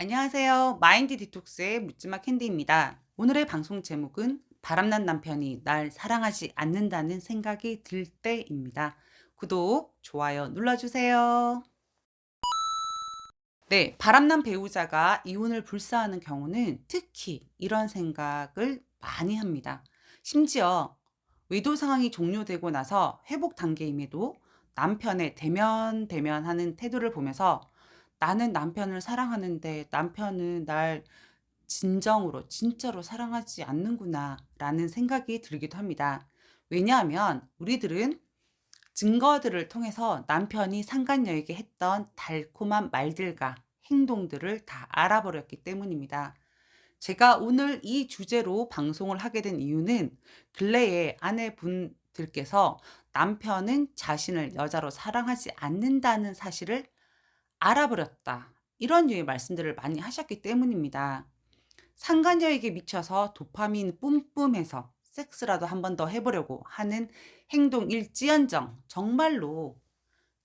안녕하세요. 마인드 디톡스의 묻지마 캔디입니다. 오늘의 방송 제목은 바람난 남편이 날 사랑하지 않는다는 생각이 들 때입니다. 구독, 좋아요 눌러주세요. 네, 바람난 배우자가 이혼을 불사하는 경우는 특히 이런 생각을 많이 합니다. 심지어 외도 상황이 종료되고 나서 회복 단계임에도 남편의 대면 대면하는 태도를 보면서 나는 남편을 사랑하는데 남편은 날 진정으로 진짜로 사랑하지 않는구나 라는 생각이 들기도 합니다. 왜냐하면 우리들은 증거들을 통해서 남편이 상간녀에게 했던 달콤한 말들과 행동들을 다 알아버렸기 때문입니다. 제가 오늘 이 주제로 방송을 하게 된 이유는 근래에 아내분들께서 남편은 자신을 여자로 사랑하지 않는다는 사실을 알아버렸다. 이런 류의 말씀들을 많이 하셨기 때문입니다. 상간녀에게 미쳐서 도파민 뿜뿜해서 섹스라도 한 번 더 해보려고 하는 행동 일지언정 정말로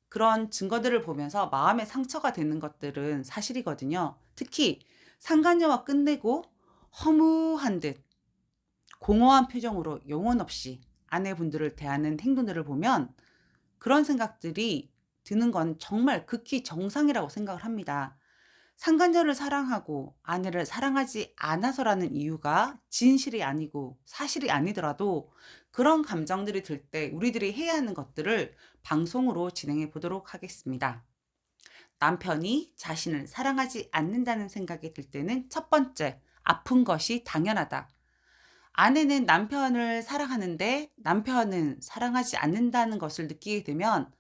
그런 증거들을 보면서 마음에 상처가 되는 것들은 사실이거든요. 특히 상간녀와 끝내고 허무한 듯 공허한 표정으로 영혼 없이 아내분들을 대하는 행동들을 보면 그런 생각들이 드는 건 정말 극히 정상이라고 생각을 합니다. 상간녀를 사랑하고 아내를 사랑하지 않아서라는 이유가 진실이 아니고 사실이 아니더라도 그런 감정들이 들 때 우리들이 해야 하는 것들을 방송으로 진행해 보도록 하겠습니다. 남편이 자신을 사랑하지 않는다는 생각이 들 때는 첫 번째, 아픈 것이 당연하다. 아내는 남편을 사랑하는데 남편은 사랑하지 않는다는 것을 느끼게 되면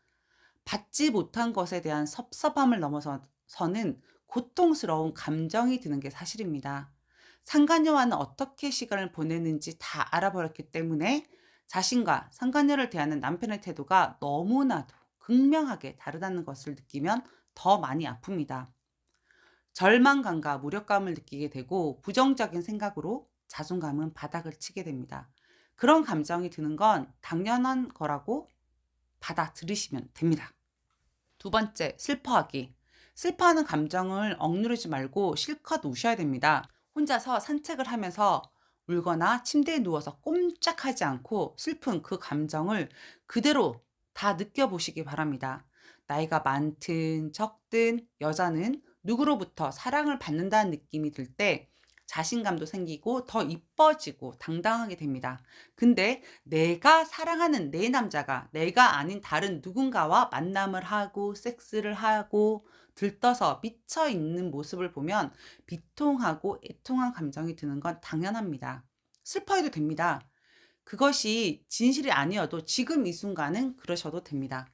받지 못한 것에 대한 섭섭함을 넘어서는 고통스러운 감정이 드는 게 사실입니다. 상간녀와는 어떻게 시간을 보내는지 다 알아버렸기 때문에 자신과 상간녀를 대하는 남편의 태도가 너무나도 극명하게 다르다는 것을 느끼면 더 많이 아픕니다. 절망감과 무력감을 느끼게 되고 부정적인 생각으로 자존감은 바닥을 치게 됩니다. 그런 감정이 드는 건 당연한 거라고 받아들이시면 됩니다. 두 번째, 슬퍼하기. 슬퍼하는 감정을 억누르지 말고 실컷 우셔야 됩니다. 혼자서 산책을 하면서 울거나 침대에 누워서 꼼짝하지 않고 슬픈 그 감정을 그대로 다 느껴보시기 바랍니다. 나이가 많든 적든 여자는 누구로부터 사랑을 받는다는 느낌이 들 때 자신감도 생기고 더 이뻐지고 당당하게 됩니다. 근데 내가 사랑하는 내 남자가 내가 아닌 다른 누군가와 만남을 하고 섹스를 하고 들떠서 미쳐 있는 모습을 보면 비통하고 애통한 감정이 드는 건 당연합니다. 슬퍼해도 됩니다. 그것이 진실이 아니어도 지금 이 순간은 그러셔도 됩니다.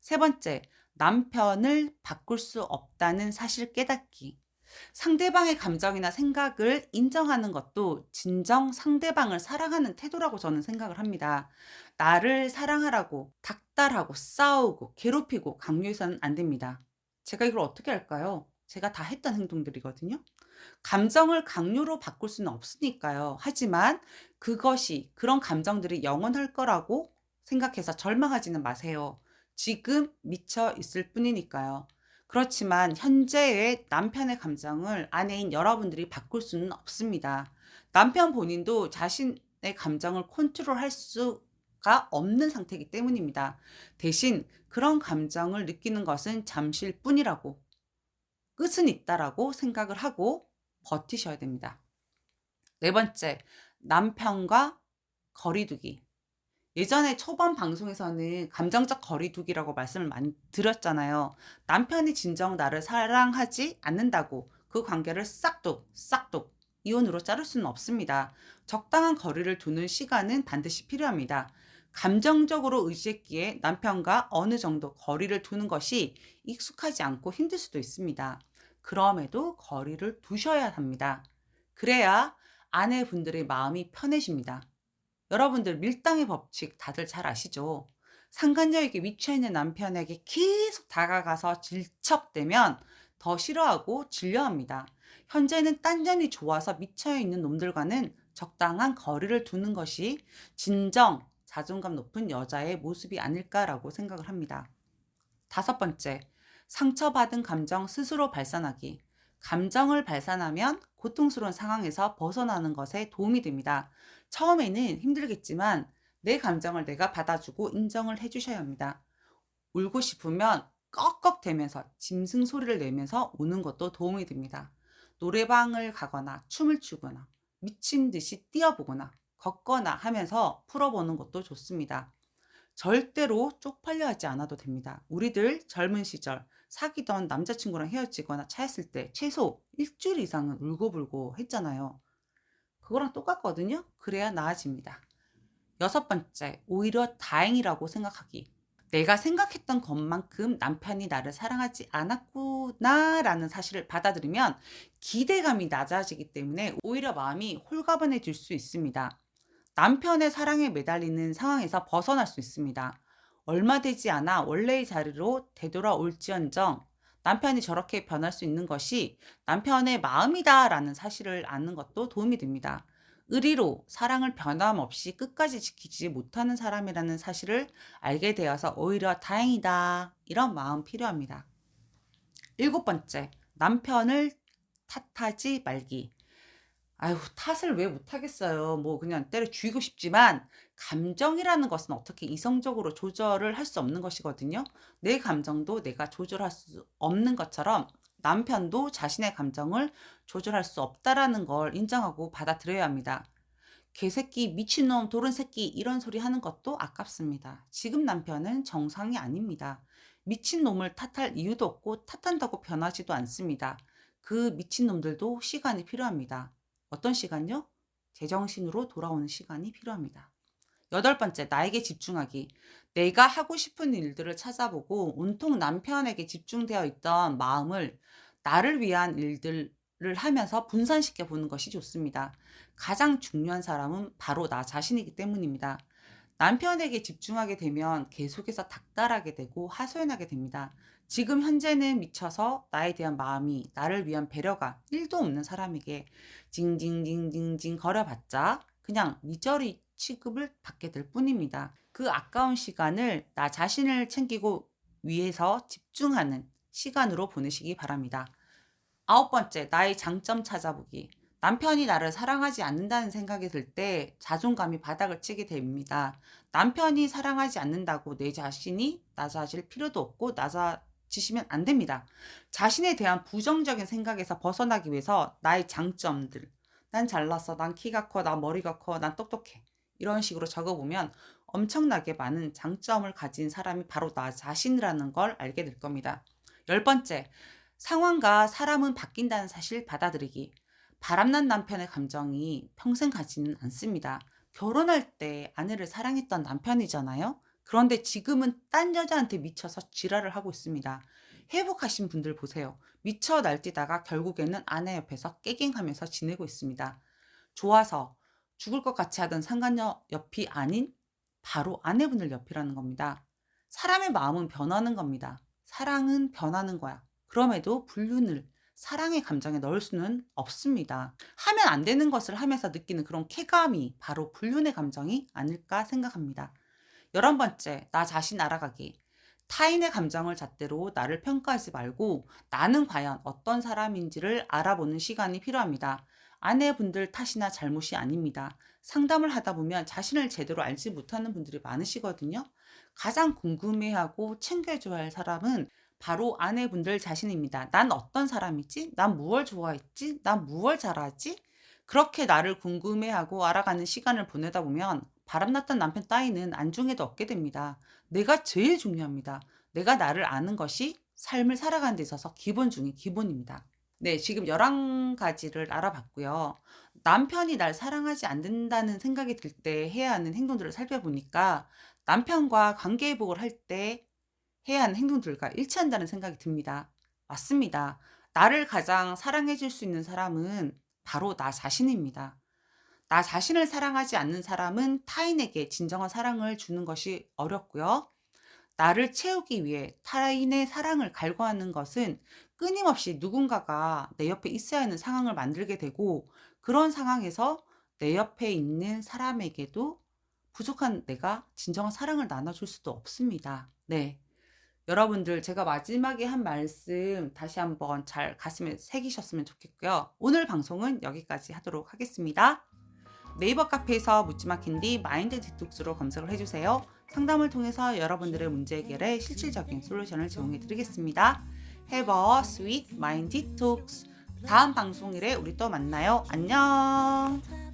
세 번째, 남편을 바꿀 수 없다는 사실 깨닫기. 상대방의 감정이나 생각을 인정하는 것도 진정 상대방을 사랑하는 태도라고 저는 생각을 합니다. 나를 사랑하라고 닥달하고 싸우고 괴롭히고 강요해서는 안 됩니다. 제가 이걸 어떻게 할까요? 제가 다 했던 행동들이거든요. 감정을 강요로 바꿀 수는 없으니까요. 하지만 그것이 그런 감정들이 영원할 거라고 생각해서 절망하지는 마세요. 지금 미쳐 있을 뿐이니까요. 그렇지만 현재의 남편의 감정을 아내인 여러분들이 바꿀 수는 없습니다. 남편 본인도 자신의 감정을 컨트롤할 수가 없는 상태이기 때문입니다. 대신 그런 감정을 느끼는 것은 잠시일 뿐이라고 끝은 있다라고 생각을 하고 버티셔야 됩니다. 네 번째, 남편과 거리두기. 예전에 초반 방송에서는 감정적 거리두기라고 말씀을 많이 드렸잖아요. 남편이 진정 나를 사랑하지 않는다고 그 관계를 싹둑 싹둑 이혼으로 자를 수는 없습니다. 적당한 거리를 두는 시간은 반드시 필요합니다. 감정적으로 의지했기에 남편과 어느 정도 거리를 두는 것이 익숙하지 않고 힘들 수도 있습니다. 그럼에도 거리를 두셔야 합니다. 그래야 아내분들의 마음이 편해집니다. 여러분들 밀당의 법칙 다들 잘 아시죠? 상간녀에게 미쳐 있는 남편에게 계속 다가가서 질척대면 더 싫어하고 질려합니다. 현재는 딴전이 좋아서 미쳐 있는 놈들과는 적당한 거리를 두는 것이 진정 자존감 높은 여자의 모습이 아닐까라고 생각을 합니다. 다섯 번째, 상처받은 감정 스스로 발산하기. 감정을 발산하면 고통스러운 상황에서 벗어나는 것에 도움이 됩니다. 처음에는 힘들겠지만 내 감정을 내가 받아주고 인정을 해주셔야 합니다. 울고 싶으면 꺽꺽대면서 짐승 소리를 내면서 우는 것도 도움이 됩니다. 노래방을 가거나 춤을 추거나 미친 듯이 뛰어보거나 걷거나 하면서 풀어보는 것도 좋습니다. 절대로 쪽팔려 하지 않아도 됩니다. 우리들 젊은 시절 사귀던 남자친구랑 헤어지거나 차였을 때 최소 일주일 이상은 울고불고 했잖아요. 그거랑 똑같거든요. 그래야 나아집니다. 여섯 번째, 오히려 다행이라고 생각하기. 내가 생각했던 것만큼 남편이 나를 사랑하지 않았구나라는 사실을 받아들이면 기대감이 낮아지기 때문에 오히려 마음이 홀가분해질 수 있습니다. 남편의 사랑에 매달리는 상황에서 벗어날 수 있습니다. 얼마 되지 않아 원래의 자리로 되돌아올지언정 남편이 저렇게 변할 수 있는 것이 남편의 마음이다라는 사실을 아는 것도 도움이 됩니다. 의리로 사랑을 변함없이 끝까지 지키지 못하는 사람이라는 사실을 알게 되어서 오히려 다행이다. 이런 마음 필요합니다. 일곱 번째, 남편을 탓하지 말기. 아유, 탓을 왜 못하겠어요. 뭐 그냥 때려 죽이고 싶지만 감정이라는 것은 어떻게 이성적으로 조절을 할 수 없는 것이거든요. 내 감정도 내가 조절할 수 없는 것처럼 남편도 자신의 감정을 조절할 수 없다라는 걸 인정하고 받아들여야 합니다. 개새끼, 미친놈, 도른 새끼 이런 소리 하는 것도 아깝습니다. 지금 남편은 정상이 아닙니다. 미친놈을 탓할 이유도 없고 탓한다고 변하지도 않습니다. 그 미친놈들도 시간이 필요합니다. 어떤 시간요? 제정신으로 돌아오는 시간이 필요합니다. 여덟 번째, 나에게 집중하기. 내가 하고 싶은 일들을 찾아보고 온통 남편에게 집중되어 있던 마음을 나를 위한 일들을 하면서 분산시켜 보는 것이 좋습니다. 가장 중요한 사람은 바로 나 자신이기 때문입니다. 남편에게 집중하게 되면 계속해서 닥달하게 되고 하소연하게 됩니다. 지금 현재는 미쳐서 나에 대한 마음이 나를 위한 배려가 1도 없는 사람에게 징징징징징 거려봤자 그냥 미저리 취급을 받게 될 뿐입니다. 그 아까운 시간을 나 자신을 챙기고 위해서 집중하는 시간으로 보내시기 바랍니다. 아홉 번째, 나의 장점 찾아보기. 남편이 나를 사랑하지 않는다는 생각이 들 때 자존감이 바닥을 치게 됩니다. 남편이 사랑하지 않는다고 내 자신이 낮아질 필요도 없고 낮아지시면 안 됩니다. 자신에 대한 부정적인 생각에서 벗어나기 위해서 나의 장점들. 난 잘났어. 난 키가 커. 난 머리가 커. 난 똑똑해. 이런 식으로 적어보면 엄청나게 많은 장점을 가진 사람이 바로 나 자신이라는 걸 알게 될 겁니다. 열 번째, 상황과 사람은 바뀐다는 사실 받아들이기. 바람난 남편의 감정이 평생 가지는 않습니다. 결혼할 때 아내를 사랑했던 남편이잖아요. 그런데 지금은 딴 여자한테 미쳐서 지랄을 하고 있습니다. 회복하신 분들 보세요. 미쳐 날뛰다가 결국에는 아내 옆에서 깨갱하면서 지내고 있습니다. 좋아서 죽을 것 같이 하던 상간녀 옆이 아닌 바로 아내분들 옆이라는 겁니다. 사람의 마음은 변하는 겁니다. 사랑은 변하는 거야. 그럼에도 불륜을 사랑의 감정에 넣을 수는 없습니다. 하면 안 되는 것을 하면서 느끼는 그런 쾌감이 바로 불륜의 감정이 아닐까 생각합니다. 열한 번째, 나 자신 알아가기. 타인의 감정을 잣대로 나를 평가하지 말고 나는 과연 어떤 사람인지를 알아보는 시간이 필요합니다. 아내분들 탓이나 잘못이 아닙니다. 상담을 하다 보면 자신을 제대로 알지 못하는 분들이 많으시거든요. 가장 궁금해하고 챙겨줘야 할 사람은 바로 아내분들 자신입니다. 난 어떤 사람이지? 난 무얼 좋아했지? 난 무얼 잘하지? 그렇게 나를 궁금해하고 알아가는 시간을 보내다 보면 바람났던 남편 따위는 안중에도 얻게 됩니다. 내가 제일 중요합니다. 내가 나를 아는 것이 삶을 살아가는 데 있어서 기본 중의 기본입니다. 네, 지금 11가지를 알아봤고요. 남편이 날 사랑하지 않는다는 생각이 들 때 해야 하는 행동들을 살펴보니까 남편과 관계 회복을 할 때 해야 하는 행동들과 일치한다는 생각이 듭니다. 맞습니다. 나를 가장 사랑해 줄 수 있는 사람은 바로 나 자신입니다. 나 자신을 사랑하지 않는 사람은 타인에게 진정한 사랑을 주는 것이 어렵고요. 나를 채우기 위해 타인의 사랑을 갈구하는 것은 끊임없이 누군가가 내 옆에 있어야 하는 상황을 만들게 되고 그런 상황에서 내 옆에 있는 사람에게도 부족한 내가 진정한 사랑을 나눠줄 수도 없습니다. 네. 여러분들 제가 마지막에 한 말씀 다시 한번 잘 가슴에 새기셨으면 좋겠고요. 오늘 방송은 여기까지 하도록 하겠습니다. 네이버 카페에서 묻지마 캔디 마인드 디톡스로 검색을 해주세요. 상담을 통해서 여러분들의 문제 해결에 실질적인 솔루션을 제공해 드리겠습니다. Have a sweet mind detox. 다음 방송일에 우리 또 만나요. 안녕.